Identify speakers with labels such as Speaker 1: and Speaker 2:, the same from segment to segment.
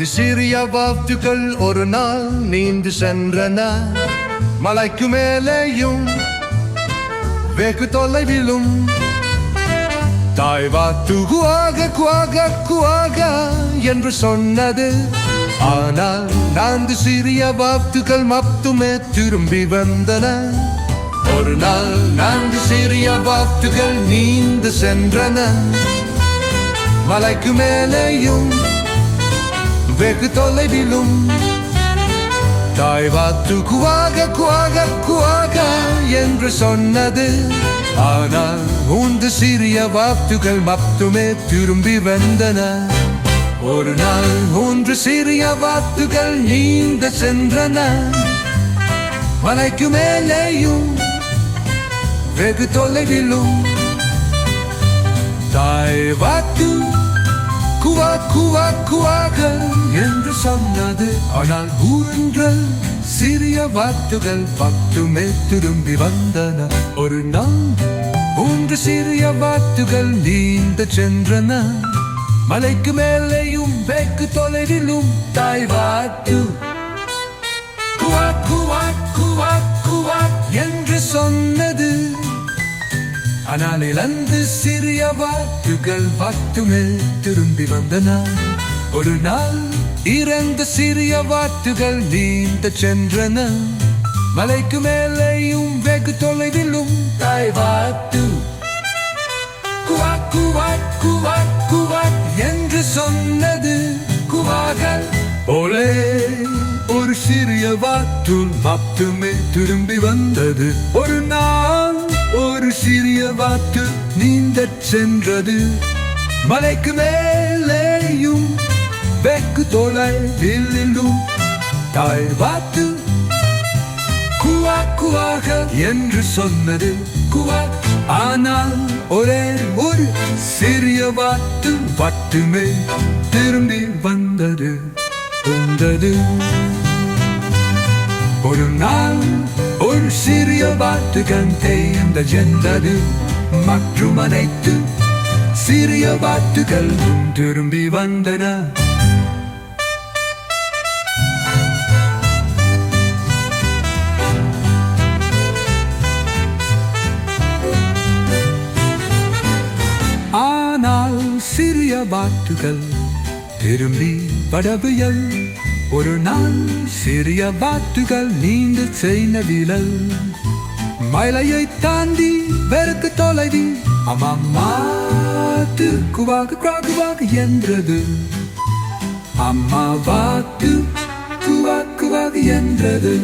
Speaker 1: ஐந்து சிறிய வாத்துக்கள் ஒரு நாள் நீந்து சென்றன. மலைக்கு மேலேயும் வெகு தொலைவிலும். தாய் வாத்து குவாக குவாக குவாக என்று சொன்னது. ஆனால் நான்கு சிறிய வாத்துக்கள் மட்டுமே திரும்பி வந்தன. ஒரு நாள் நான்கு சிறிய வாத்துகள் நீந்து சென்றன. மலைக்கு மேலேயும் வெகு தொலைவிலும். தாய் வாத்து குவாக குவாக குவாக என்று சொன்னது. ஆனால் மூன்று சிறிய வாத்துகள் மட்டுமே திரும்பி வந்தன. ஒரு நாள் மூன்று சிறிய வாத்துகள் நீந்த சென்றன. மலைக்கு மேலேயும் வெகு தொலைவிலும். தாய் வாத்து குவா குவா என்று சொன்னது. ஆனால் மூன்று சிறிய வாத்துகள் மட்டுமே திரும்பி வந்தன. ஒரு நாள் மூன்று சிறிய வாத்துகள் நீந்த சென்றன. மலைக்கு மேலேயும் வெகு தொலைவிலும் தாய் வாத்து. குவா குவா குவா குவா என்று சொன்னது. ஆனால் இழந்து சிறிய வாக்குகள் மட்டுமே திரும்பி வந்தன ஒரு நாள் இறந்த சிறிய வாத்துகள் நீந்த சென்றன மலைக்கு மேலேயும் வெகு தொலைவிலும் தாய் வாத்து. குவா குவா குவா குவா என்று சொன்னது குவாகல். ஒரே ஒரு சிறிய வாத்துள் மட்டுமே திரும்பி வந்தது. ஒரு நாள் ஒரு சிறிய வாத்து நீந்த சென்றது. மலைக்கு மேலேயும் வெக்கு தொலைவிலும் தாய் வாத்து. குவா குவாக என்று சொன்னது. குவா ஆனால் ஒரே ஒரு சிறிய வாத்து மட்டுமே திரும்பி வந்தது. வந்தது. ஒரு நாள் சிறிய வாத்துகள் தேர்ந்த சென்றது மற்றும் அனைத்து சிறிய வாத்துகள் திரும்பி வந்தன. ஆனால் சிறிய வாத்துகள் திரும்பி படவியல் ஒரு நாள் சிறிய வாத்துகள் நீண்டு செய்த விழல். மலையை தாண்டி வெறுக்கு தொலைவி அம்மா குவாக குவாக என்றது. அம்மா வாத்து குவா குவாக என்றது.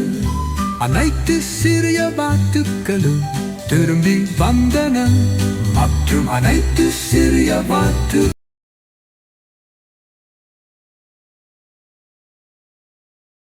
Speaker 1: அனைத்து சிறிய வாத்துக்களும் திரும்பி வந்தன. மற்றும் அனைத்து சிறிய வாத்து